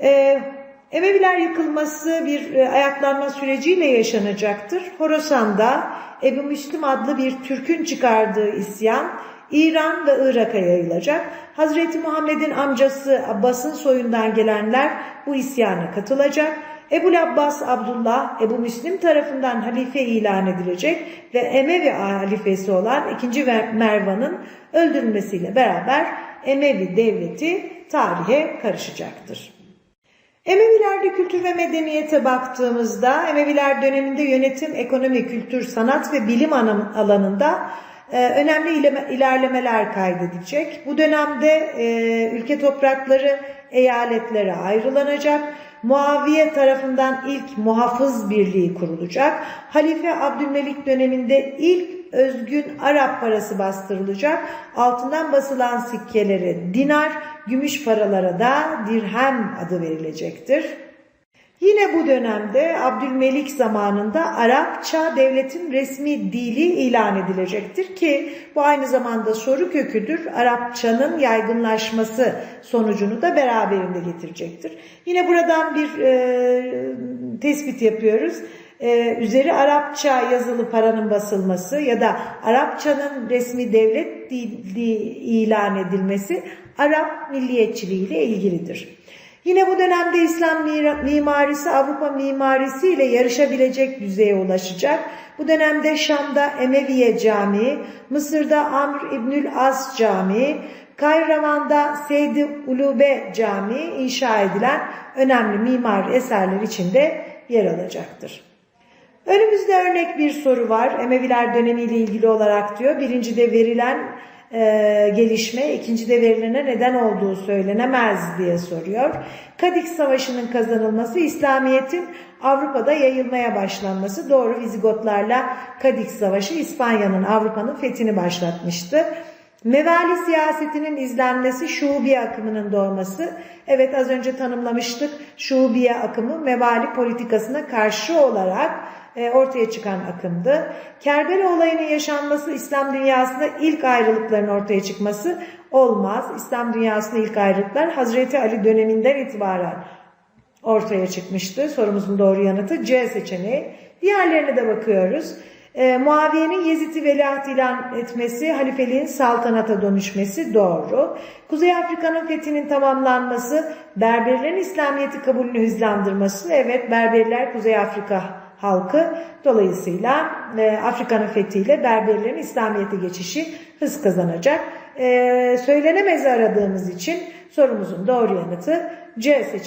Ee, Emeviler yıkılması bir e, ayaklanma süreciyle yaşanacaktır. Horasan'da Ebu Müslim adlı bir Türk'ün çıkardığı isyan İran ve Irak'a yayılacak. Hazreti Muhammed'in amcası Abbas'ın soyundan gelenler bu isyana katılacak. Ebu Abbas Abdullah Ebu Müslim tarafından halife ilan edilecek ve Emevi halifesi olan 2. Mervan'ın öldürülmesiyle beraber Emevi devleti tarihe karışacaktır. Emevilerde kültür ve medeniyete baktığımızda Emeviler döneminde yönetim, ekonomi, kültür, sanat ve bilim alanında e, önemli ilerlemeler kaydedilecek. Bu dönemde e, ülke toprakları eyaletlere ayrılanacak. Muaviye tarafından ilk muhafız birliği kurulacak. Halife Abdülmelik döneminde ilk özgün Arap parası bastırılacak. Altından basılan sikkelere dinar, gümüş paralara da dirhem adı verilecektir. Yine bu dönemde Abdülmelik zamanında Arapça devletin resmi dili ilan edilecektir ki bu aynı zamanda soru köküdür. Arapçanın yaygınlaşması sonucunu da beraberinde getirecektir. Yine buradan bir e, tespit yapıyoruz. Ee, üzeri Arapça yazılı paranın basılması ya da Arapçanın resmi devlet dili ilan edilmesi Arap milliyetçiliği ile ilgilidir. Yine bu dönemde İslam mimarisi Avrupa mimarisi ile yarışabilecek düzeye ulaşacak. Bu dönemde Şam'da Emeviye Camii, Mısır'da Amr İbnül As Camii, Kayravan'da Seydi Ulube Camii inşa edilen önemli mimar eserler içinde yer alacaktır. Önümüzde örnek bir soru var. Emeviler dönemiyle ilgili olarak diyor. Birincide verilen e, gelişme, ikincide verilene neden olduğu söylenemez diye soruyor. Kadik Savaşı'nın kazanılması, İslamiyet'in Avrupa'da yayılmaya başlanması. Doğru Vizigotlarla Kadik Savaşı İspanya'nın Avrupa'nın fethini başlatmıştı. Mevali siyasetinin izlenmesi şuubiye akımının doğması. Evet az önce tanımlamıştık. Şuubiye akımı mevali politikasına karşı olarak ortaya çıkan akımdı. Kerbela olayının yaşanması İslam dünyasında ilk ayrılıkların ortaya çıkması olmaz. İslam dünyasında ilk ayrılıklar Hazreti Ali döneminden itibaren ortaya çıkmıştı. Sorumuzun doğru yanıtı C seçeneği. Diğerlerine de bakıyoruz. E, Muaviye'nin Yezid'i veliaht ilan etmesi, halifeliğin saltanata dönüşmesi doğru. Kuzey Afrika'nın fethinin tamamlanması, Berberlerin İslamiyet'i kabulünü hızlandırması, evet Berberler Kuzey Afrika halkı. Dolayısıyla e, Afrika'nın fethiyle Berberlerin İslamiyet'e geçişi hız kazanacak. E, söylenemez aradığımız için sorumuzun doğru yanıtı C seçeneği.